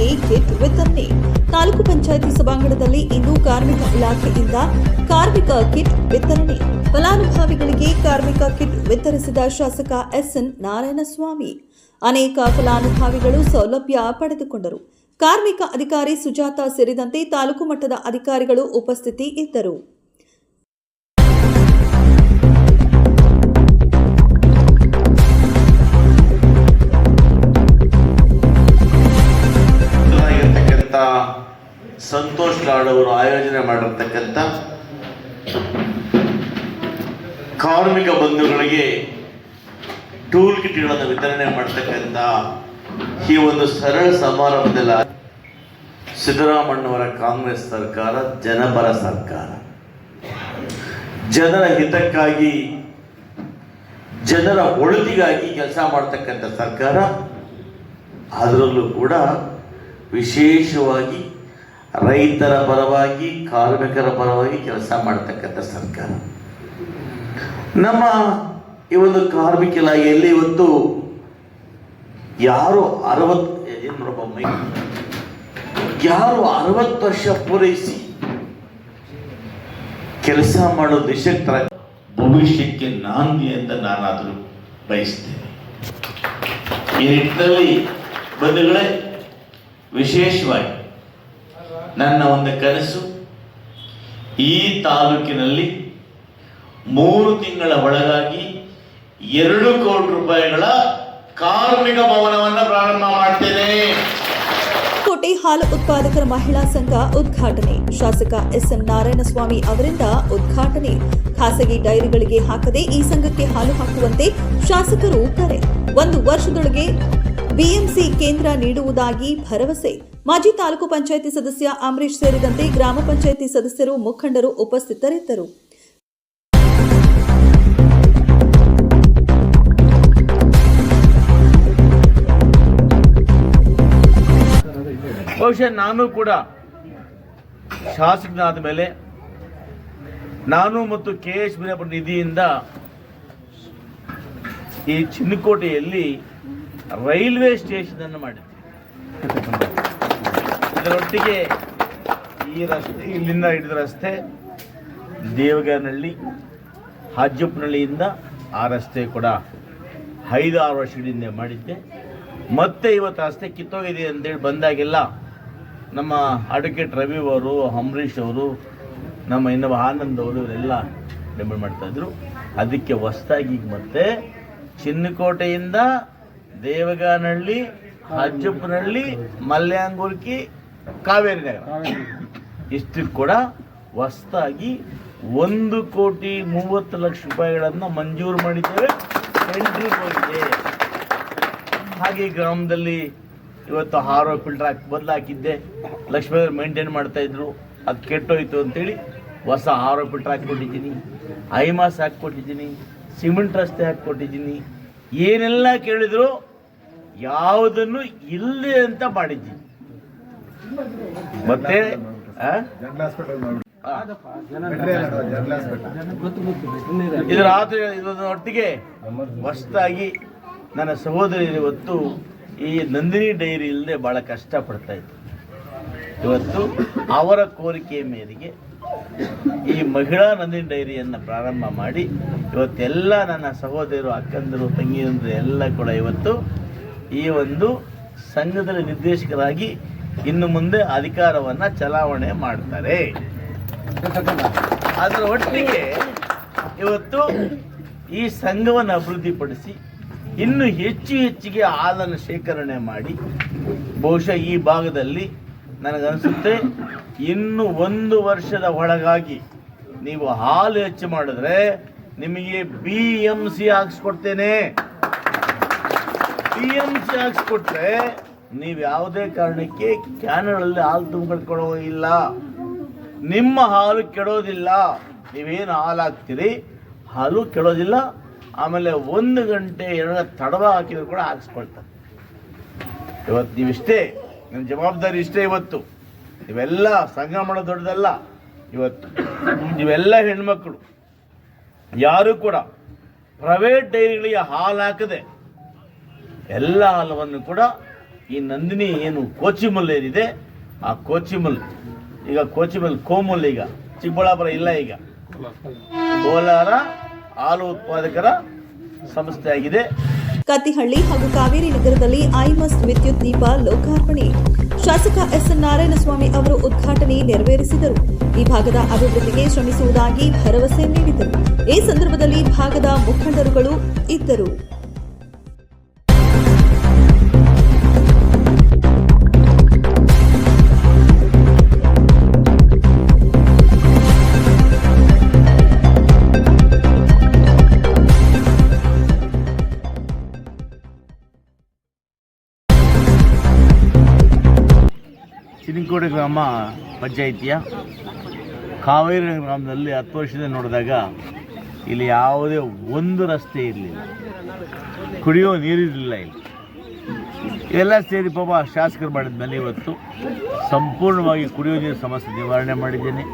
ಕಾರ್ಮಿಕರಿಗೆ ಕಿಟ್ ವಿತರಣೆ ತಾಲೂಕು ಪಂಚಾಯಿತಿ ಸಭಾಂಗಣದಲ್ಲಿ ಇಂದು ಕಾರ್ಮಿಕ ಇಲಾಖೆಯಿಂದ ಕಾರ್ಮಿಕ ಕಿಟ್ ವಿತರಣೆ. ಫಲಾನುಭವಿಗಳಿಗೆ ಕಾರ್ಮಿಕ ಕಿಟ್ ವಿತರಿಸಿದ ಶಾಸಕ ಎಸ್ಎನ್ ನಾರಾಯಣಸ್ವಾಮಿ. ಅನೇಕ ಫಲಾನುಭವಿಗಳು ಸೌಲಭ್ಯ ಪಡೆದುಕೊಂಡರು. ಕಾರ್ಮಿಕ ಅಧಿಕಾರಿ ಸುಜಾತ ಸೇರಿದಂತೆ ತಾಲೂಕು ಮಟ್ಟದ ಅಧಿಕಾರಿಗಳು ಉಪಸ್ಥಿತಿ ಇದ್ದರು. ಅವರು ಆಯೋಜನೆ ಮಾಡಿರ್ತಕ್ಕಂಥ ಕಾರ್ಮಿಕ ಬಂಧುಗಳಿಗೆ ಟೂಲ್ ಕಿಟ್ಗಳನ್ನು ವಿತರಣೆ ಮಾಡ್ತಕ್ಕಂಥ ಈ ಒಂದು ಸರಳ ಸಮಾರಂಭದಲ್ಲಿ ಸಿದ್ದರಾಮಣ್ಣವರ ಕಾಂಗ್ರೆಸ್ ಸರ್ಕಾರ, ಜನಪರ ಸರ್ಕಾರ. ಜನರ ಹಿತಕ್ಕಾಗಿ, ಜನರ ಒಳಿತಿಗಾಗಿ ಕೆಲಸ ಮಾಡ್ತಕ್ಕಂಥ ಸರ್ಕಾರ. ಅದರಲ್ಲೂ ಕೂಡ ವಿಶೇಷವಾಗಿ ರೈತರ ಪರವಾಗಿ, ಕಾರ್ಮಿಕರ ಪರವಾಗಿ ಕೆಲಸ ಮಾಡ್ತಕ್ಕಂಥ ಸರ್ಕಾರ. ನಮ್ಮ ಈ ಒಂದು ಕಾರ್ಮಿಕ ಇಲಾಖೆಯಲ್ಲಿ ಇವತ್ತು ಯಾರು ಅರವತ್ತು ಯಾರು ಅರವತ್ತು ವರ್ಷ ಪೂರೈಸಿ ಕೆಲಸ ಮಾಡೋ ನಿಶಕ್ತರ ಭವಿಷ್ಯಕ್ಕೆ ನಾಂದಿ ಅಂತ ನಾನಾದರೂ ಬಯಸ್ತೇನೆ. ಈ ನಿಟ್ಟಿನಲ್ಲಿ ಬಂಧುಗಳೇ, ವಿಶೇಷವಾಗಿ ನನ್ನ ಒಂದು ಕನಸು ಈ ತಾಲೂಕಿನಲ್ಲಿ ಮೂರು ತಿಂಗಳ ಒಳಗಾಗಿ ಎರಡು ಕೋಟಿ ರೂಪಾಯಿಗಳ ಕಾರ್ಮಿಕ ಭವನವನ್ನು ಪ್ರಾರಂಭ ಮಾಡ್ತೇನೆ. ಕೋಟೆ ಹಾಲು ಉತ್ಪಾದಕರ ಮಹಿಳಾ ಸಂಘ ಉದ್ಘಾಟನೆ. ಶಾಸಕ ಎಸ್ಎಂ ನಾರಾಯಣಸ್ವಾಮಿ ಅವರಿಂದ ಉದ್ಘಾಟನೆ. ಖಾಸಗಿ ಡೈರಿಗಳಿಗೆ ಹಾಕದೆ ಈ ಸಂಘಕ್ಕೆ ಹಾಲು ಹಾಕುವಂತೆ ಶಾಸಕರು ಕರೆ. ಒಂದು ವರ್ಷದೊಳಗೆ ಬಿಎಂಸಿ ಕೇಂದ್ರ ನೀಡುವುದಾಗಿ ಭರವಸೆ. ಮಾಜಿ ತಾಲೂಕು ಪಂಚಾಯಿತಿ ಸದಸ್ಯ ಅಂಬರೀಶ್ ಸೇರಿದಂತೆ ಗ್ರಾಮ ಪಂಚಾಯಿತಿ ಸದಸ್ಯರು, ಮುಖಂಡರು ಉಪಸ್ಥಿತರಿದ್ದರು. ಬಹುಶಃ ನಾನು ಕೂಡ ಶಾಸಕನಾದ ಮೇಲೆ ನಾನು ಮತ್ತು ಕೆ ಎಚ್ ಬಿರಪ್ಪ ನಿಧಿಯಿಂದ ಈ ಚಿನ್ನಕೋಟೆಯಲ್ಲಿ ರೈಲ್ವೆ ಸ್ಟೇಷನ್ ಅನ್ನು ಮಾಡಿದ್ದೆ ಇದರೊಟ್ಟಿಗೆ ಈ ರಸ್ತೆ, ಇಲ್ಲಿಂದ ಹಿಡಿದ ರಸ್ತೆ, ದೇವಗನಹಳ್ಳಿ ಹಾಜಪ್ಪನಹಳ್ಳಿಯಿಂದ ಆ ರಸ್ತೆ ಕೂಡ ಐದಾರು ವರ್ಷಗಳಿಂದ ಮಾಡಿದ್ದೆ. ಮತ್ತೆ ಇವತ್ತು ರಸ್ತೆ ಕಿತ್ತೋಗಿದೆ ಅಂತೇಳಿ ಬಂದಾಗೆಲ್ಲ ನಮ್ಮ ಅಡ್ವೊಕೇಟ್ ರವಿ ಅವರು, ಅಂಬರೀಷ್ ಅವರು, ನಮ್ಮ ಇನ್ನೊಬ್ಬ ಆನಂದ್ ಅವರು ಇವರೆಲ್ಲ ಮಾಡ್ತಾ ಇದ್ರು. ಅದಕ್ಕೆ ಹೊಸ್ದಾಗಿ ಮತ್ತೆ ಚಿನ್ನಕೋಟೆಯಿಂದ ದೇವಗಾನಹಳ್ಳಿ ಅಜ್ಜಪ್ಪನಹಳ್ಳಿ ಮಲ್ಯಾಂಗುರ್ಕಿ, ಕಾವೇರಿ ನಗರ. ಇಷ್ಟು ಕೂಡ ಹೊಸದಾಗಿ ಒಂದು ಕೋಟಿ ಮೂವತ್ತು ಲಕ್ಷ ರೂಪಾಯಿಗಳನ್ನು ಮಂಜೂರು ಮಾಡಿದ್ದೇವೆ. ಎಂಟ್ರಿ ಹೋಗಿದೆ ಹಾಗೆ ಗ್ರಾಮದಲ್ಲಿ ಇವತ್ತು ಹಾರೋ ಫಿಲ್ಟರ್ ಹಾಕಿ ಬದಲಾಕಿದ್ದೆ. ಲಕ್ಷ್ಮೀದೇವ್ರು ಮೇಂಟೈನ್ ಮಾಡ್ತಾ ಇದ್ರು. ಅದು ಕೆಟ್ಟೋಯ್ತು ಅಂತೇಳಿ ಹೊಸ ಹಾರೋ ಫಿಲ್ಟರ್ ಹಾಕಿಕೊಟ್ಟಿದ್ದೀನಿ. ಐಮಾಸ್ ಹಾಕ್ಕೊಟ್ಟಿದ್ದೀನಿ. ಸಿಮೆಂಟ್ ರಸ್ತೆ ಹಾಕ್ಕೊಟ್ಟಿದ್ದೀನಿ. ಏನೆಲ್ಲ ಕೇಳಿದ್ರು ಯಾವುದನ್ನು ಇಲ್ಲದೆ ಅಂತ ಮಾಡಿದ್ದೀನಿ ಮತ್ತೆ. ಇದರ ಇದರ ಒಟ್ಟಿಗೆ ಹೊಸದಾಗಿ ನನ್ನ ಸಹೋದರಿ ಇವತ್ತು ಈ ನಂದಿನಿ ಡೈರಿ ಇಲ್ಲದೆ ಬಹಳ ಕಷ್ಟ ಪಡ್ತಾ ಇದ್ರು ಇವತ್ತು ಅವರ ಕೋರಿಕೆಯ ಮೇರೆಗೆ ಈ ಮಹಿಳಾ ನಂದಿನಿ ಡೈರಿಯನ್ನು ಪ್ರಾರಂಭ ಮಾಡಿ ಇವತ್ತೆಲ್ಲ ನನ್ನ ಸಹೋದರರು, ಅಕ್ಕಂದರು, ತಂಗಿಯಂದರು ಎಲ್ಲ ಕೂಡ ಇವತ್ತು ಈ ಒಂದು ಸಂಘದಲ್ಲಿ ನಿರ್ದೇಶಕರಾಗಿ ಇನ್ನು ಮುಂದೆ ಅಧಿಕಾರವನ್ನು ಚಲಾವಣೆ ಮಾಡ್ತಾರೆ. ಅದರ ಒಟ್ಟಿಗೆ ಇವತ್ತು ಈ ಸಂಘವನ್ನು ಅಭಿವೃದ್ಧಿಪಡಿಸಿ ಇನ್ನು ಹೆಚ್ಚು ಹೆಚ್ಚಿಗೆ ಹಾಲನ್ನು ಶೇಖರಣೆ ಮಾಡಿ ಬಹುಶಃ ಈ ಭಾಗದಲ್ಲಿ ನನಗನ್ಸುತ್ತೆ, ಇನ್ನು ಒಂದು ವರ್ಷದ ಒಳಗಾಗಿ ನೀವು ಹಾಲು ಹೆಚ್ಚು ಮಾಡಿದ್ರೆ ನಿಮಗೆ ಬಿ ಎಂ ಸಿ ಹಾಕ್ಸ್ಕೊಡ್ತೇನೆ. ಬಿ ಎಂ ಸಿ ಹಾಕ್ಸ್ಕೊಟ್ರೆ ನೀವು ಯಾವುದೇ ಕಾರಣಕ್ಕೆ ಕ್ಯಾನ್ಗಳಲ್ಲಿ ಹಾಲು ತುಂಬಿಕೊಳ್ಳೋ ಇಲ್ಲ ನಿಮ್ಮ ಹಾಲು ಕೆಡೋದಿಲ್ಲ. ನೀವೇನು ಹಾಲು ಹಾಕ್ತೀರಿ? ಹಾಲು ಕೆಡೋದಿಲ್ಲ. ಆಮೇಲೆ ಒಂದು ಗಂಟೆ ಎರಡು ತಡವ ಹಾಕಿದ್ರು ಕೂಡ ಹಾಕ್ಸ್ಕೊಳ್ತಾರೆ. ಇವತ್ತು ನೀವಿಷ್ಟೇ ನಿಮ್ಮ ಜವಾಬ್ದಾರಿ ಇಷ್ಟೇ ಇವತ್ತು. ಇವೆಲ್ಲ ಸಂಘ ದೊಡ್ಡದಲ್ಲ, ಇವತ್ತು. ಇವೆಲ್ಲ ಹೆಣ್ಮಕ್ಳು. ಯಾರು ಕೂಡ ಪ್ರೈವೇಟ್ ಡೈರಿಗಳಿಗೆ ಹಾಲು ಹಾಕದೆ, ಎಲ್ಲ ಹಾಲವನ್ನು ಕೂಡ ಈ ನಂದಿನಿ ಏನು ಕೋಚಿಮಲ್ ಏನಿದೆ, ಆ ಕೋಚಿಮಲ್ ಈಗ ಕೋಚಿಮಲ್ ಕೋಮಲ್ ಈಗ, ಚಿಕ್ಕಬಳ್ಳಾಪುರ ಇಲ್ಲ ಈಗ. ಕೋಲಾರ ಹಾಲು ಉತ್ಪಾದಕರ ಸಂಸ್ಥೆ ಆಗಿದೆ ಕತ್ತಿಹಳ್ಳಿ ಹಾಗೂ ಕಾವೇರಿ ನಗರದಲ್ಲಿ ಐಮಸ್ ವಿದ್ಯುತ್ ದೀಪ ಲೋಕಾರ್ಪಣೆ. ಶಾಸಕ ಎಸ್ಎನ್ ನಾರಾಯಣಸ್ವಾಮಿ ಅವರು ಉದ್ಘಾಟನೆ ನೆರವೇರಿಸಿದರು. ಈ ಭಾಗದ ಅಭಿವೃದ್ಧಿಗೆ ಶ್ರಮಿಸುವುದಾಗಿ ಭರವಸೆ ನೀಡಿದರು. ಈ ಸಂದರ್ಭದಲ್ಲಿ ಭಾಗದ ಮುಖಂಡರುಗಳು ಇದ್ದರು. ಚಿನಿಕೋಟೆ ಗ್ರಾಮ ಪಂಚಾಯಿತಿಯ ಕಾವೇರಿ ಗ್ರಾಮದಲ್ಲಿ ಹತ್ತು ವರ್ಷದಿಂದ ನೋಡಿದಾಗ ಇಲ್ಲಿ ಯಾವುದೇ ಒಂದು ರಸ್ತೆ ಇರಲಿಲ್ಲ. ಕುಡಿಯೋ ನೀರಿರಲಿಲ್ಲ ಇಲ್ಲಿ. ಎಲ್ಲ ಸೇರಿ ಪಾಪ ಶಾಸಕರು ಮಾಡಿದ ಮೇಲೆ ಇವತ್ತು ಸಂಪೂರ್ಣವಾಗಿ ಕುಡಿಯೋ ನೀರು ಸಮಸ್ಯೆ ನಿವಾರಣೆ ಮಾಡಿದ್ದೇನೆ.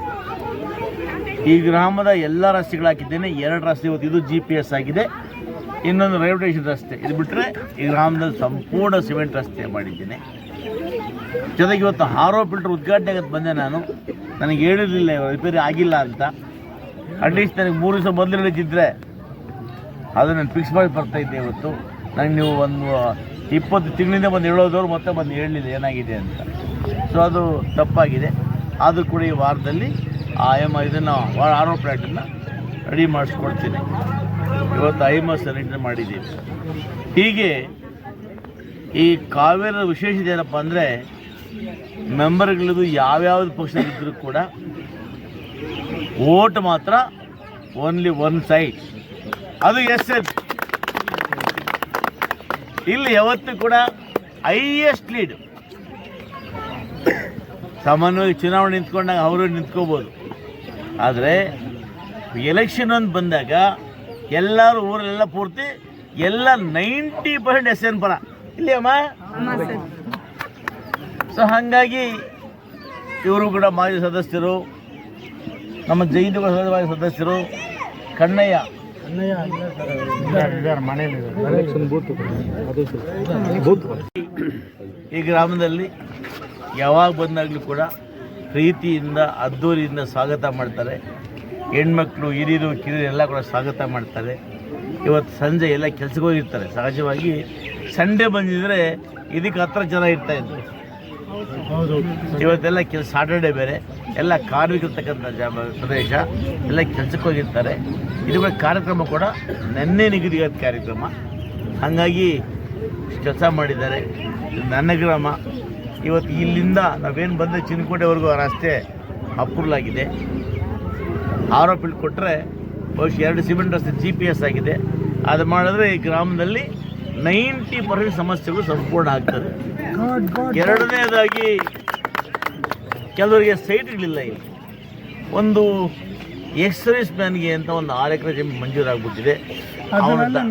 ಈ ಗ್ರಾಮದ ಎಲ್ಲ ರಸ್ತೆಗಳು ಹಾಕಿದ್ದೇನೆ. ಎರಡು ರಸ್ತೆ ಇವತ್ತು ಇದು ಜಿ ಪಿ ಎಸ್ ಆಗಿದೆ. ಇನ್ನೊಂದು ರೈಲ್ವೆ ಸ್ಟೇಷನ್ ರಸ್ತೆ. ಇದು ಬಿಟ್ಟರೆ ಈ ಗ್ರಾಮದಲ್ಲಿ ಸಂಪೂರ್ಣ ಸಿಮೆಂಟ್ ರಸ್ತೆ ಮಾಡಿದ್ದೇನೆ. ಜೊತೆಗೆ ಇವತ್ತು ಹಾರೋ ಫಿಲ್ಟರ್ ಉದ್ಘಾಟನೆ ಆಗತ್ತೆ ಬಂದೆ ನಾನು. ನನಗೆ ಹೇಳಿರಲಿಲ್ಲ ರಿಪೇರಿ ಆಗಿಲ್ಲ ಅಂತ. ಅಟ್ಲೀಸ್ಟ್ ನನಗೆ ಮೂರು ದಿವಸ ಮೊದಲು ಹಿಡಿದಿದ್ದರೆ ಅದು ನಾನು ಫಿಕ್ಸ್ ಮಾಡಿ ಬರ್ತಾ ಇದ್ದೆ ಇವತ್ತು. ನನಗೆ ನೀವು ಒಂದು ಇಪ್ಪತ್ತು ತಿಂಗಳಿಂದ ಬಂದು ಹೇಳೋದವ್ರು ಮತ್ತೆ ಬಂದು ಹೇಳಲಿಲ್ಲ ಏನಾಗಿದೆ ಅಂತ. ಸೊ ಅದು ತಪ್ಪಾಗಿದೆ. ಆದರೂ ಕೂಡ ಈ ವಾರದಲ್ಲಿ ಆ ಎಂ ಇದನ್ನು ಆರೋ ಪ್ಲ್ಯಾಟನ್ನು ರೆಡಿ ಮಾಡಿಸ್ಕೊಡ್ತೀನಿ. ಇವತ್ತು ಐ ಎಂ ಎಸ್ ಮಾಡಿದ್ದೀವಿ. ಹೀಗೆ ಈ ಕಾವೇರಿ ವಿಶೇಷತೆ ಏನಪ್ಪ ಅಂದರೆ ಮೆಂಬರ್ಗಳದು ಯಾವ್ಯಾವ್ದು ಪಕ್ಷದಲ್ಲಿದ್ದರೂ ಕೂಡ ಓಟ್ ಮಾತ್ರ ಓನ್ಲಿ ಒನ್ ಸೈಡ್ ಅದು ಎಸ್ ಎಸ್ ಇಲ್ಲಿ ಯಾವತ್ತೂ ಕೂಡ ಹೈಯೆಸ್ಟ್ ಲೀಡ್ ಸಾಮಾನ್ಯವಾಗಿ ಚುನಾವಣೆ ನಿಂತ್ಕೊಂಡಾಗ ಅವರು ನಿಂತ್ಕೋಬೋದು. ಆದರೆ ಎಲೆಕ್ಷನ್ ಅಂತ ಬಂದಾಗ ಎಲ್ಲರೂ ಊರಲ್ಲೆಲ್ಲ ಪೂರ್ತಿ ಎಲ್ಲ ನೈಂಟಿ ಪರ್ಸೆಂಟ್ ಎಸ್ ಎನ್ ಪರ. ಇಲ್ಲಿ ಅಮ್ಮ ಸೊ ಹಾಗಾಗಿ ಇವರು ಕೂಡ ಮಾಜಿ ಸದಸ್ಯರು, ನಮ್ಮ ಜೈನುಗಳ ಮಾಜಿ ಸದಸ್ಯರು ಕಣ್ಣಯ್ಯ. ಈ ಗ್ರಾಮದಲ್ಲಿ ಯಾವಾಗ ಬಂದಾಗಲೂ ಕೂಡ ಪ್ರೀತಿಯಿಂದ, ಅದ್ದೂರಿಯಿಂದ ಸ್ವಾಗತ ಮಾಡ್ತಾರೆ. ಹೆಣ್ಮಕ್ಳು, ಹಿರಿಯರು, ಕಿರಿಯರು ಎಲ್ಲ ಕೂಡ ಸ್ವಾಗತ ಮಾಡ್ತಾರೆ. ಇವತ್ತು ಸಂಜೆ ಎಲ್ಲ ಕೆಲಸಕ್ಕೆ ಹೋಗಿರ್ತಾರೆ. ಸಹಜವಾಗಿ ಸಂಡೇ ಬಂದಿದ್ರೆ ಇದಕ್ಕೆ ಹತ್ರ ಜನ ಇರ್ತಾ ಇದ್ರು. ಇವತ್ತೆಲ್ಲ ಕೆಲಸ ಸಾಟರ್ಡೆ ಬೇರೆ. ಎಲ್ಲ ಕಾರ್ಮಿಕರ್ತಕ್ಕಂಥ ಜಾ, ಪ್ರದೇಶ. ಎಲ್ಲ ಕೆಲಸಕ್ಕೆ ಹೋಗಿರ್ತಾರೆ. ಇದು ಕೂಡ ಕಾರ್ಯಕ್ರಮ ಕೂಡ ನೆನ್ನೆ ನಿಗದಿಯಾದ ಕಾರ್ಯಕ್ರಮ. ಹಾಗಾಗಿ ಕೆಲಸ ಮಾಡಿದ್ದಾರೆ. ನನ್ನ ಗ್ರಾಮ. ಇವತ್ತು ಇಲ್ಲಿಂದ ನಾವೇನು ಬಂದರೆ ಚಿನ್ಕೋಟೆವರೆಗೂ ರಸ್ತೆ ಅಪ್ರೂವಲ್ ಆಗಿದೆ ಆರೋಪ ಕೊಟ್ಟರೆ ಬಹುಶಃ ಎರಡು ಸಿಮೆಂಟ್ ರಸ್ತೆ ಜಿ ಪಿ ಎಸ್ ಆಗಿದೆ. ಅದು ಮಾಡಿದ್ರೆ ಈ ಗ್ರಾಮದಲ್ಲಿ ನೈಂಟಿ ಪರ್ಸೆಂಟ್ ಸಮಸ್ಯೆಗಳು ಸಂಪೂರ್ಣ ಆಗ್ತದೆ. ಎರಡನೇದಾಗಿ ಕೆಲವರಿಗೆ ಸೈಟ್ಗಳಿಲ್ಲ ಇಲ್ಲಿ. ಒಂದು ಎಕ್ಸರ್ವಿಸ್ ಮ್ಯಾನ್ಗೆ ಅಂತ ಒಂದು ಆರು ಎಕರೆ ಜಮೀನು ಮಂಜೂರಾಗ್ಬಿಟ್ಟಿದೆ.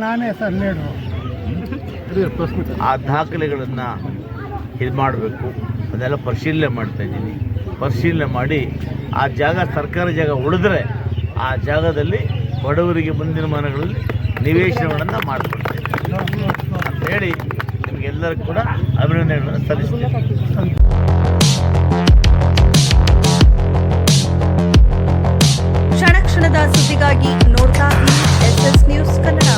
ನಾನೇ ಸರ್ ಆ ದಾಖಲೆಗಳನ್ನು ಇದು ಮಾಡಬೇಕು. ಅದೆಲ್ಲ ಪರಿಶೀಲನೆ ಮಾಡ್ತಾ ಇದ್ದೀನಿ. ಪರಿಶೀಲನೆ ಮಾಡಿ ಆ ಜಾಗ ಸರ್ಕಾರಿ ಜಾಗ ಉಳಿದ್ರೆ ಆ ಜಾಗದಲ್ಲಿ ಬಡವರಿಗೆ ಮುಂದಿನ ಮನೆಗಳಲ್ಲಿ ನಿವೇಶನಗಳನ್ನು ಮಾಡಿಕೊಡ್ತೇನೆ ಅಂತ ಹೇಳಿ ಎಲ್ಲರಿಗೂ ಕೂಡ ಅಭಿನಂದನೆಗಳನ್ನು ಸಲ್ಲಿಸುತ್ತೇನೆ ಕ್ಷಣ ಕ್ಷಣದ ಸುದ್ದಿಗಾಗಿ ನೋಡ್ತಾ ಎಸ್ ಎಸ್ ನ್ಯೂಸ್ ಕನ್ನಡ.